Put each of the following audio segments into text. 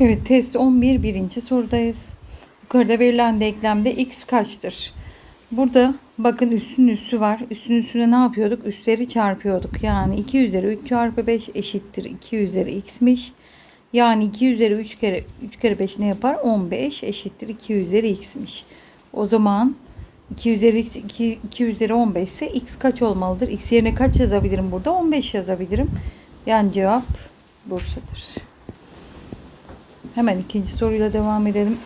Evet test 11 birinci sorudayız. Yukarıda verilen denklemde x kaçtır? Burada bakın üstün üssü var. Üstün üstüne ne yapıyorduk? Üstleri çarpıyorduk. Yani 2 üzeri 3 çarpı 5 eşittir 2 üzeri x'miş. Yani 2 üzeri 3 kere 3 kere 5 ne yapar? 15 eşittir 2 üzeri x'miş. O zaman 2 üzeri x 2, 2 üzeri 15 ise x kaç olmalıdır? x yerine kaç yazabilirim burada? 15 yazabilirim. Yani cevap Bursa'dır. Hemen ikinci soruyla devam edelim.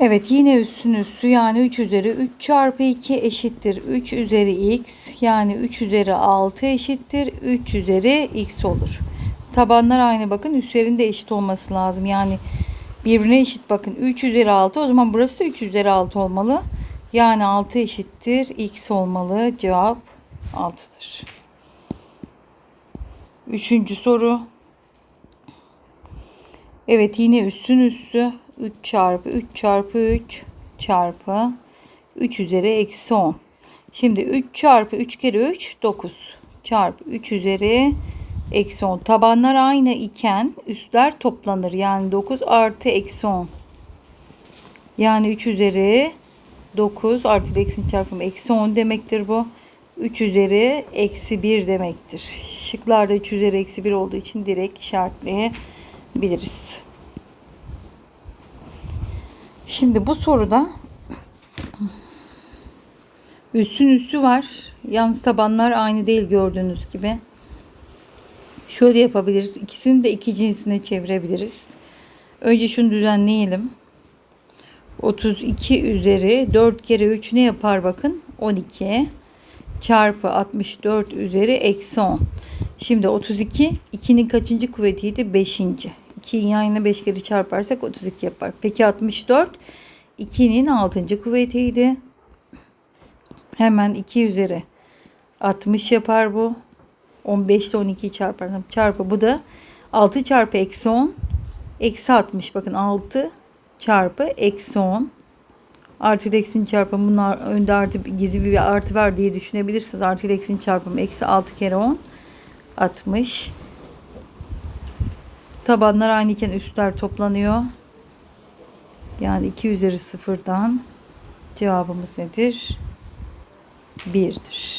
Evet yine üstün üstü yani 3 üzeri 3 çarpı 2 eşittir 3 üzeri x yani 3 üzeri 6 eşittir 3 üzeri x olur. Tabanlar aynı bakın üstlerinde eşit olması lazım. Yani birbirine eşit bakın 3 üzeri 6 o zaman burası 3 üzeri 6 olmalı. Yani 6 eşittir x olmalı. Cevap 6'dır. Üçüncü soru. Evet yine üstün üstü 3 çarpı 3 çarpı 3 çarpı 3 üzeri eksi 10. Şimdi 3 çarpı 3 kere 3 9 çarpı 3 üzeri eksi 10. Tabanlar aynı iken üstler toplanır. Yani 9 artı eksi 10. Yani 3 üzeri 9 artı eksinin çarpımı eksi 10 demektir bu. 3 üzeri eksi 1 demektir. Şıklarda 3 üzeri eksi 1 olduğu için direkt işaretleyebiliriz. Şimdi bu soruda üstün üssü var. Yalnız tabanlar aynı değil gördüğünüz gibi. Şöyle yapabiliriz. İkisini de iki cinsine çevirebiliriz. Önce şunu düzenleyelim. 32 üzeri 4 kere 3 ne yapar bakın? 12 çarpı 64 üzeri eksi 10. Şimdi 32 2'nin kaçıncı kuvvetiydi? 5. 2'yi yan yana 5 kere çarparsak 32 yapar. Peki 64 2'nin 6. kuvvetiydi. Hemen 2 üzeri 60 yapar bu. 15 ile 12'yi çarparsam çarpı bu da 6 çarpı eksi 10 eksi 60 bakın 6 çarpı eksi 10 artı ile eksinin çarpımı bunlar önde artı gizli bir artı var diye düşünebilirsiniz. Artı ile eksinin çarpımı eksi 6 kere 10 60 tabanlar aynıyken üstler toplanıyor. Yani 2 üzeri sıfırdan cevabımız nedir? 1'dir.